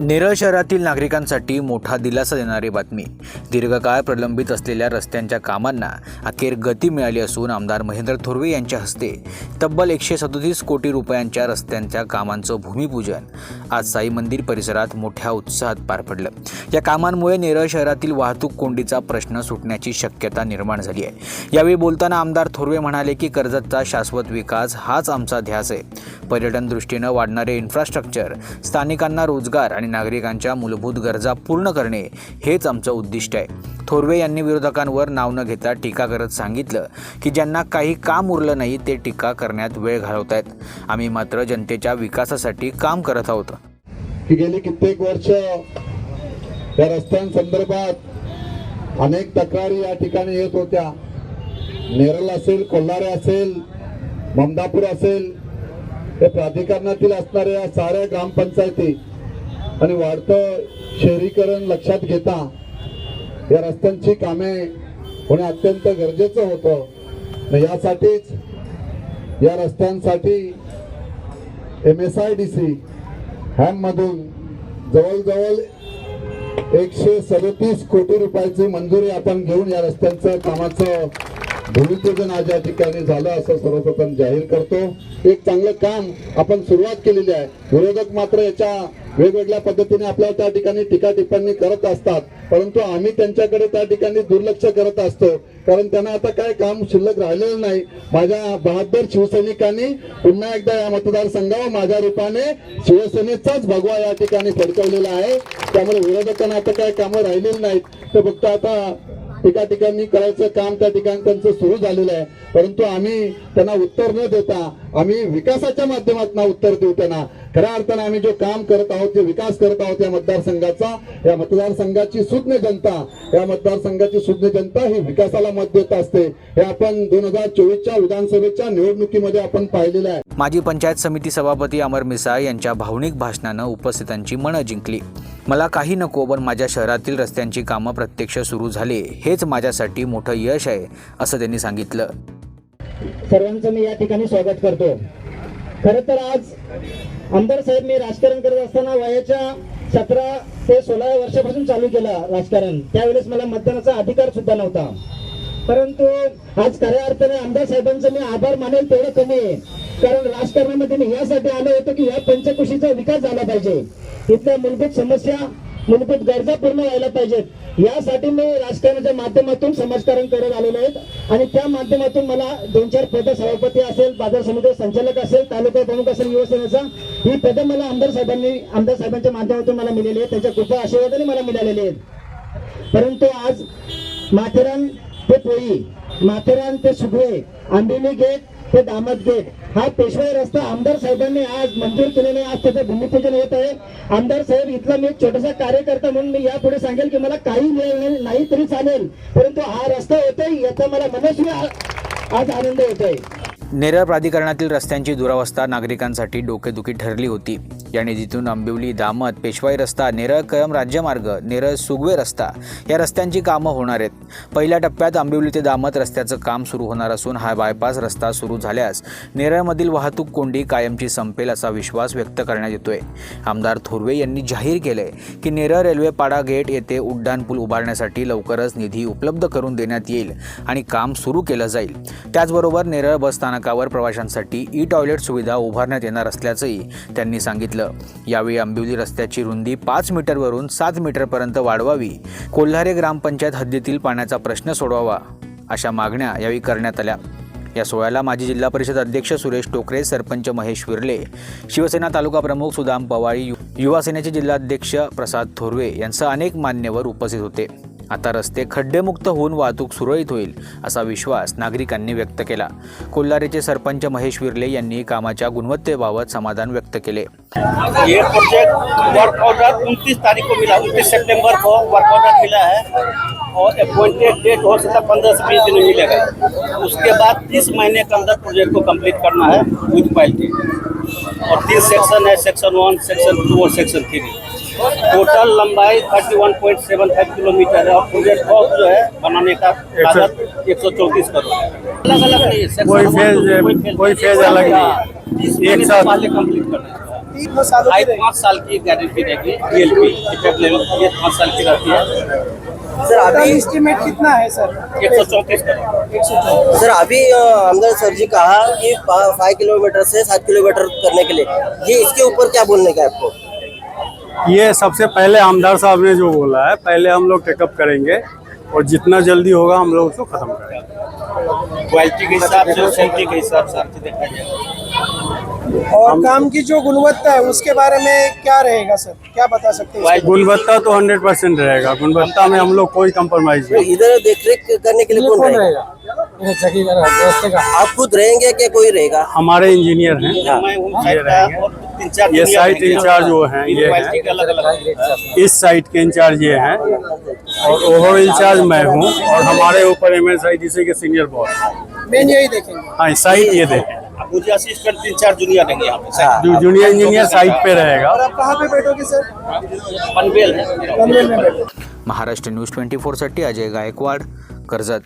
नेरळ शहरातील नागरिकांसाठी मोठा दिलासा देणारी बातमी. दीर्घकाळ प्रलंबित असलेल्या रस्त्यांच्या कामांना अखेर गती मिळाली असून आमदार महेंद्र थोरवे यांच्या हस्ते तब्बल एकशे सदोतीस कोटी रुपयांच्या रस्त्यांच्या कामांचं भूमिपूजन आज साई मंदिर परिसरात मोठ्या उत्साहात पार पडलं. या कामांमुळे नेरळ शहरातील वाहतूक कोंडीचा प्रश्न सुटण्याची शक्यता निर्माण झाली आहे. यावेळी बोलताना आमदार थोरवे म्हणाले की कर्जतचा शाश्वत विकास हाच आमचा ध्यास आहे. पर्यटन दृष्टीनं वाढणारे इन्फ्रास्ट्रक्चर स्थानिकांना रोजगार आणि नागरिकांच्या मूलभूत गरजा पूर्ण करणे हेच आमचं उद्दिष्ट आहे. थोरवे यांनी विरोधकांवर नाव न घेता टीका करत सांगितलं की ज्यांना काही काम उरलं नाही ते टीका करण्यात वेळ घालवत आहेत. आम्ही मात्र जनतेच्या विकासासाठी काम करत आहोत. गेली कित्येक वर्ष या रस्त्यांसंदर्भात अनेक तक्रारी या ठिकाणी येत होत्या. नेरल असेल कोल्हारे असेल ममदापूर असेल हे प्राधिकरणातील असणाऱ्या साऱ्या ग्रामपंचायती आणि वाढतं शहरीकरण लक्षात घेता या रस्त्यांची कामे होणे अत्यंत गरजेचं होतं. यासाठीच या रस्त्यांसाठी M S I D C हॅममधून जवळजवळ एकशे सदतीस कोटी रुपयाची मंजुरी आपण घेऊन या रस्त्यांचं कामाचं भूमिपूजन आज या ठिकाणी झालं असं सर्वप्रथम जाहीर करतो. एक चांगलं काम आपण सुरुवात केलेली आहे. विरोधक मात्र याच्या वेगवेगळ्या पद्धतीने आपल्या त्या ठिकाणी टीका टिप्पणी करत असतात. परंतु आम्ही त्यांच्याकडे त्या ठिकाणी दुर्लक्ष करत असतो. कारण त्यांना आता काय काम शिल्लक राहिलेलं नाही. माझ्या बहादर शिवसैनिकांनी पुन्हा एकदा या मतदारसंघावर माझ्या रूपाने शिवसेनेचाच भगवा या ठिकाणी फडकवलेला आहे. त्यामुळे विरोधकांना आता काय कामं राहिलेली नाहीत. तर फक्त आता एका ठिकाणी करायचं काम त्या ठिकाणी त्यांचं सुरू झालेलं आहे. परंतु आम्ही त्यांना उत्तर न देता आम्ही विकासाच्या माध्यमातून उत्तर देऊ त्यांना. खऱ्या अर्थानं आम्ही जो काम करत आहोत जे विकास करत आहोत या मतदारसंघाचा या मतदारसंघाची सुज्ञ जनता या मतदारसंघाची सुज्ञ जनता ही विकासाला मत देत असते. हे आपण दोन हजार चोवीसच्या विधानसभेच्या निवडणुकीमध्ये आपण पाहिलेलं आहे. माजी पंचायत समिती सभापती अमर मिसाळ यांच्या भावनिक भाषणानं उपस्थितांची मनं जिंकली. मला काही नको पण माझ्या शहरातील रस्त्यांची कामं प्रत्यक्ष सुरू झाले. हेच माझ्यासाठी मोठं यश आहे असं त्यांनी सांगितलं. सर्वांचं मी या ठिकाणी स्वागत करतो. खरं तर आज आमदार साहेब मी राजकारण करत असताना वयाच्या सतरा ते सोळा वर्षापासून चालू केलं राजकारण. त्यावेळेस मला मतदानाचा अधिकार सुद्धा नव्हता. परंतु आज खऱ्या अर्थाने आमदार साहेबांचं मी आभार मानेल तेवढं कमी आहे. कारण राजकारणामध्ये मी यासाठी आलो होतो की या पंचकुशीचा विकास झाला पाहिजे. इथल्या मूलभूत समस्या मूलभूत गरजा पूर्ण व्हायला पाहिजेत. यासाठी मी राजकारणाच्या माध्यमातून समाजकारण करत आलेलो आहेत आणि त्या माध्यमातून मला दोन चार पद सभापती असेल बाजार समिती संचालक असेल तालुका प्रमुख असेल युवसेनेचा. ही पदं मला आमदार साहेबांनी आमदार साहेबांच्या माध्यमातून मला मिलेली आहेत. त्यांच्या कृपा आशीर्वादाने मला मिळालेले आहेत. परंतु आज माथेरान ते पोळी माथेरान ते सुगवे आंबिवली गेट ते दामत गेट हा पेशवाई रस्ता आमदार साहेबांनी आज मंजूर केलेला आहे. आज त्याचं भूमिपूजन होत आहे. आमदार साहेब इथला मी एक छोटासा कार्यकर्ता म्हणून मी यापुढे सांगेल की मला काही मिळेल नाही तरी चालेल. परंतु हा रस्ता होतोय याचा मला मनस्वी आज आनंद होतोय. नेरळ प्राधिकरणातील रस्त्यांची दुरावस्था नागरिकांसाठी डोकेदुखी ठरली होती. या निधीतून आंबिवली दामत पेशवाई रस्ता नेरळ कळम राज्यमार्ग नेरळ सुगवे रस्ता या रस्त्यांची कामं होणार आहेत. पहिल्या टप्प्यात आंबिवली ते दामत रस्त्याचं काम सुरू होणार असून हा बायपास रस्ता सुरू झाल्यास नेरळमधील वाहतूक कोंडी कायमची संपेल असा विश्वास व्यक्त करण्यात येतोय. आमदार थोरवे यांनी जाहीर केलंय की नेरळ रेल्वे पाडा गेट येथे उड्डाण पूल उभारण्यासाठी लवकरच निधी उपलब्ध करून देण्यात येईल आणि काम सुरू केलं जाईल. त्याचबरोबर नेरळ बस स्थानकावर प्रवाशांसाठी ई टॉयलेट सुविधा उभारण्यात येणार असल्याचंही त्यांनी सांगितलं. यावेळी आंबिवली रस्त्याची रुंदी पाच मीटरवरून सात मीटरपर्यंत वाढवावी. कोल्हारे ग्रामपंचायत हद्दीतील पाण्याचा प्रश्न सोडवावा अशा मागण्या यावेळी करण्यात आल्या. या सोहळ्याला माजी जिल्हा परिषद अध्यक्ष सुरेश टोकरे सरपंच महेश विर्ले शिवसेना तालुका प्रमुख सुदाम पवाळी यु- युवा सेनेचे जिल्हाध्यक्ष प्रसाद थोरवे यांसह अनेक मान्यवर उपस्थित होते. आता रस्ते खड्डेमुक्त होऊन वाहतूक सुरळीत होईल असा विश्वास नागरिकांनी व्यक्त केला. कोल्हारेचे सरपंच महेश विर्ले यांनी कामाच्या गुणवत्तेबाबत समाधान व्यक्त केले. ये प्रोजेक्ट वर्क ऑर्डर उनतीस तारीख को मिला उनतीस सितंबर को वर्क ऑर्डर मिला है और अपॉइंटेड डेट हो सकता पंद्रह से बीस दिन में मिलेगा। उसके बाद तीस महीने के अंदर प्रोजेक्ट को कंप्लीट करना है विथ क्वालिटी और तीन सेक्शन है सेक्शन वन सेक्शन टू और सेक्शन थ्री टोटल लंबाई thirty one point seven five kilometre है और प्रोजेक्ट कॉस्ट जो है बनाने का लागत एक सौ चौंतीस करोड़ अलग अलग नहीं है, कोई two, कोई phase अलग नहीं। एक साथ- पहले कंप्लीट करना है। हाई पाँच साल की गारंटी रहेगी डीएलपी इफ़ेक्ट लेवल ये पाँच साल की रहती है। सर अभी एस्टिमेट कितना है सर? एक सौ चौंतीस सर अभी आमदार सर जी कहा कि फाइव किलोमीटर से सात किलोमीटर करने के लिए। ये इसके ऊपर क्या बोलने का है आपको? ये सबसे पहले आमदार साहब ने जो बोला है पहले हम लोग टेकअप करेंगे और जितना जल्दी होगा हम लोग उसको खत्म करेंगे। क्वालिटी के हिसाब से सेफ्टी के हिसाब से देखा और काम की जो गुणवत्ता है उसके बारे में क्या रहेगा सर? क्या बता सकते हैं गुणवत्ता तो हंड्रेड परसेंट रहेगा। गुणवत्ता में हम लोग कोई कंप्रोमाइज नहीं। इधर देख रेख करने के लिए कौन रहेगा? आप खुद रहेंगे क्या कोई रहेगा? हमारे इंजीनियर हैं। ये साइट इंचार्ज वो हैं ये हैं। अलग अलग इस साइट के इंचार्ज ये हैं। और ओवर इंचार्ज मैं हूँ और हमारे ऊपर M S I D C K senior boss main यही देखेंगे। हाँ साइट ये देखें। मुझे असिस्टेंट तीन चार जूनियर रहेंगे यहाँ पे। जूनियर इंजीनियर साइट पे रहेगा। और आप कहाँ पे बैठोगे सर? पनवेल पनवेल में। बैठो। महाराष्ट्र न्यूज़ ट्वेंटी फोरसाठी अजय गायकवाड कर्जत।